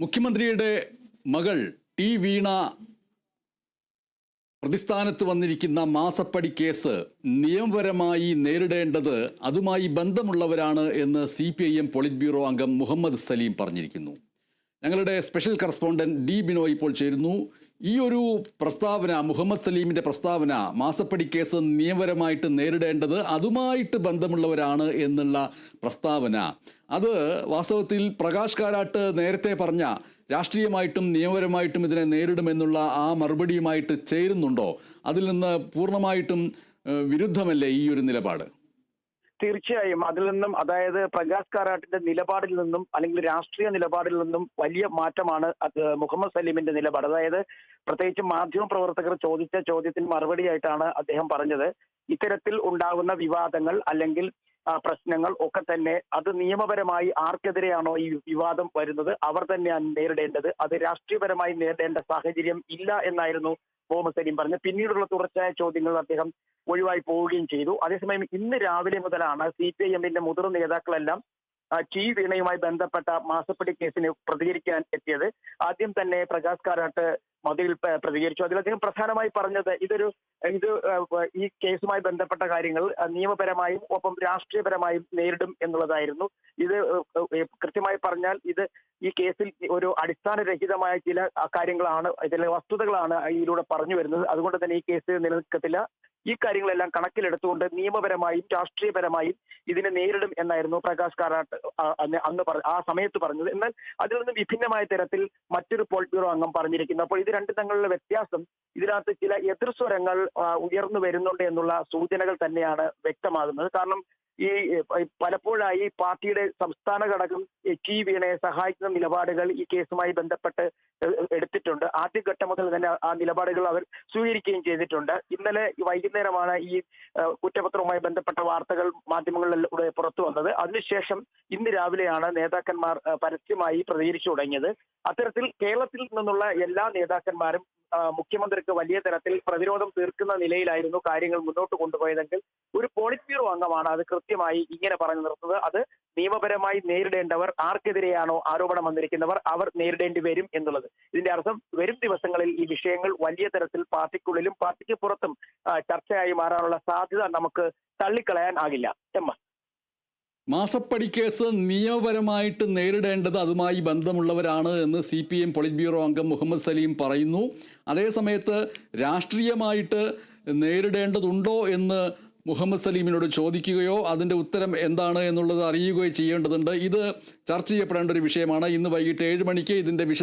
മുഖ്യമന്ത്രിയുടെ മകൾ ടി വീണ പ്രതിസ്ഥാനത്ത് വന്നിരിക്കുന്ന മാസപ്പടി കേസ് നിയമപരമായി നേരിടേണ്ടത് അതുമായി ബന്ധമുള്ളവരാണ് എന്ന് C P I M politburo അംഗം മുഹമ്മദ് സലീം പറഞ്ഞിരിക്കുന്നു. ഞങ്ങളുടെ സ്പെഷ്യൽ കറസ്പോണ്ടന്റ് ഡി ബിനോയ് ഇപ്പോൾ ചേരുന്നു. ഈ ഒരു പ്രസ്താവന മുഹമ്മദ് സലീമിന്റെ പ്രസ്താവന മാസപ്പടി കേസ് നിയമപരമായിട്ട് നേരിടേണ്ടത് അതുമായിട്ട് ബന്ധമുള്ളവരാണ് എന്നുള്ള പ്രസ്താവന. അത് വാസ്തവത്തിൽ പ്രകാശ് കാരാട്ട് നേരത്തെ പറഞ്ഞ രാഷ്ട്രീയമായിട്ടും നിയമപരമായിട്ടും ഇതിനെ നേരിടുമെന്നുള്ള ആ മറുപടിയുമായിട്ട് ചേരുന്നുണ്ടോ? അതിൽ നിന്ന് പൂർണമായിട്ടും വിരുദ്ധമല്ലേ ഈ ഒരു നിലപാട്? തീർച്ചയായും അതിൽ നിന്നും അതായത് പ്രകാശ് കാരാട്ടിന്റെ നിലപാടിൽ നിന്നും അല്ലെങ്കിൽ രാഷ്ട്രീയ നിലപാടിൽ നിന്നും വലിയ മാറ്റമാണ് മുഹമ്മദ് സലീമിന്റെ നിലപാട്. അതായത് പ്രത്യേകിച്ച് മാധ്യമ പ്രവർത്തകർ ചോദിച്ച ചോദ്യത്തിന് മറുപടിയായിട്ടാണ് അദ്ദേഹം പറഞ്ഞത്. ഇത്തരത്തിൽ ഉണ്ടാകുന്ന വിവാദങ്ങൾ അല്ലെങ്കിൽ പ്രശ്നങ്ങൾ ഒക്കെ തന്നെ അത് നിയമപരമായി ആർക്കെതിരെയാണോ ഈ വിവാദം വരുന്നത്? അവർ തന്നെയാണ് നേരിടേണ്ടത്. അത് രാഷ്ട്രീയപരമായി നേരിടേണ്ട സാഹചര്യം ഇല്ല എന്നായിരുന്നു മുഹമ്മദ് സലീം പറഞ്ഞ പിന്നീടുള്ള തുടർച്ചയായ ചോദ്യങ്ങൾ അദ്ദേഹം ഒഴിവായി പോവുകയും ചെയ്തു. അതേസമയം ഇന്ന് രാവിലെ മുതലാണ് സി പി ഐ എമ്മിന്റെ മുതിർന്ന നേതാക്കളെല്ലാം ടി വീണയുമായി ബന്ധപ്പെട്ട മാസപ്പടി കേസിന് പ്രതികരിക്കാൻ എത്തിയത്. ആദ്യം തന്നെ പ്രകാശ് കാരാട്ട് മതിയിൽ പ്രതികരിച്ചു. അതിൽ അദ്ദേഹം പ്രധാനമായി പറഞ്ഞത് ഇതൊരു ഇത് ഈ കേസുമായി ബന്ധപ്പെട്ട കാര്യങ്ങൾ നിയമപരമായും ഒപ്പം രാഷ്ട്രീയപരമായും നേരിടും എന്നുള്ളതായിരുന്നു. ഇത് കൃത്യമായി പറഞ്ഞാൽ ഇത് ഈ കേസിൽ ഒരു അടിസ്ഥാനരഹിതമായ ചില കാര്യങ്ങളാണ് ചില വസ്തുതകളാണ് ഇതിലൂടെ പറഞ്ഞു വരുന്നത്. അതുകൊണ്ട് തന്നെ ഈ കേസ് നിലനിൽക്കത്തില്ല. ഈ കാര്യങ്ങളെല്ലാം കണക്കിലെടുത്തുകൊണ്ട് നിയമപരമായും രാഷ്ട്രീയപരമായും ഇതിനെ നേരിടും എന്നായിരുന്നു പ്രകാശ് കാരാട്ട് അന്ന് ആ സമയത്ത് പറഞ്ഞത്. എന്നാൽ അതിൽ നിന്ന് വിഭിന്നമായ തരത്തിൽ മറ്റൊരു പോളിറ്റ് ബ്യൂറോ അംഗം പറഞ്ഞിരിക്കുന്നു. അപ്പോൾ ഇത് രണ്ടും തങ്ങളുടെ വ്യത്യാസം. ഇതിനകത്ത് ചില എതിർസ്വരങ്ങൾ സ്വരങ്ങൾ ഉയർന്നു വരുന്നുണ്ട് എന്നുള്ള സൂചനകൾ തന്നെയാണ് വ്യക്തമാകുന്നത്. കാരണം ഈ പലപ്പോഴായി പാർട്ടിയുടെ സംസ്ഥാന ഘടകം ടി വീണയെ സഹായിക്കുന്ന നിലപാടുകൾ ഈ കേസുമായി ബന്ധപ്പെട്ട് എടുത്തിട്ടുണ്ട്. ആദ്യഘട്ടം മുതൽ തന്നെ ആ നിലപാടുകൾ അവർ സ്വീകരിക്കുകയും ചെയ്തിട്ടുണ്ട്. ഇന്നലെ വൈകുന്നേരമാണ് ഈ കുറ്റപത്രവുമായി ബന്ധപ്പെട്ട വാർത്തകൾ മാധ്യമങ്ങളിലൂടെ പുറത്തു വന്നത്. അതിനുശേഷം ഇന്ന് രാവിലെയാണ് നേതാക്കന്മാർ പരസ്യമായി പ്രതികരിച്ചു തുടങ്ങിയത്. അത്തരത്തിൽ കേരളത്തിൽ നിന്നുള്ള എല്ലാ നേതാക്കന്മാരും മുഖ്യമന്ത്രിക്ക് വലിയ തരത്തിൽ പ്രതിരോധം തീർക്കുന്ന നിലയിലായിരുന്നു കാര്യങ്ങൾ മുന്നോട്ട് കൊണ്ടുപോയതെങ്കിൽ ഒരു പോളിറ്റ് ബ്യൂറോ അംഗമാണ് അത് കൃത്യമായി ഇങ്ങനെ പറഞ്ഞു നിർത്തുന്നത്. അത് നിയമപരമായി നേരിടേണ്ടവർ ആർക്കെതിരെയാണോ ആരോപണം വന്നിരിക്കുന്നവർ അവർ നേരിടേണ്ടി വരും എന്നുള്ളത്. ഇതിന്റെ അർത്ഥം വരും ദിവസങ്ങളിൽ ഈ വിഷയങ്ങൾ വലിയ തരത്തിൽ പാർട്ടിക്കുള്ളിലും പാർട്ടിക്ക് പുറത്തും ചർച്ചയായി മാറാനുള്ള സാധ്യത നമുക്ക് തള്ളിക്കളയാൻ ആകില്ല. M S. മാസപ്പടി കേസ് നിയമപരമായിട്ട് നേരിടേണ്ടത് അതുമായി ബന്ധമുള്ളവരാണ് എന്ന് C P M politburo അംഗം മുഹമ്മദ് സലീം പറയുന്നു. അതേസമയത്ത് രാഷ്ട്രീയമായിട്ട് നേരിടേണ്ടതുണ്ടോ എന്ന് മുഹമ്മദ് സലീമിനോട് ചോദിക്കുകയോ അതിന്റെ ഉത്തരം എന്താണ് എന്നുള്ളത് അറിയുകയോ ചെയ്യേണ്ടതുണ്ട്. ഇത് ചർച്ച ചെയ്യപ്പെടേണ്ട ഒരു വിഷയമാണ്. ഇന്ന് വൈകിട്ട് ഏഴ് മണിക്ക് ഇതിന്റെ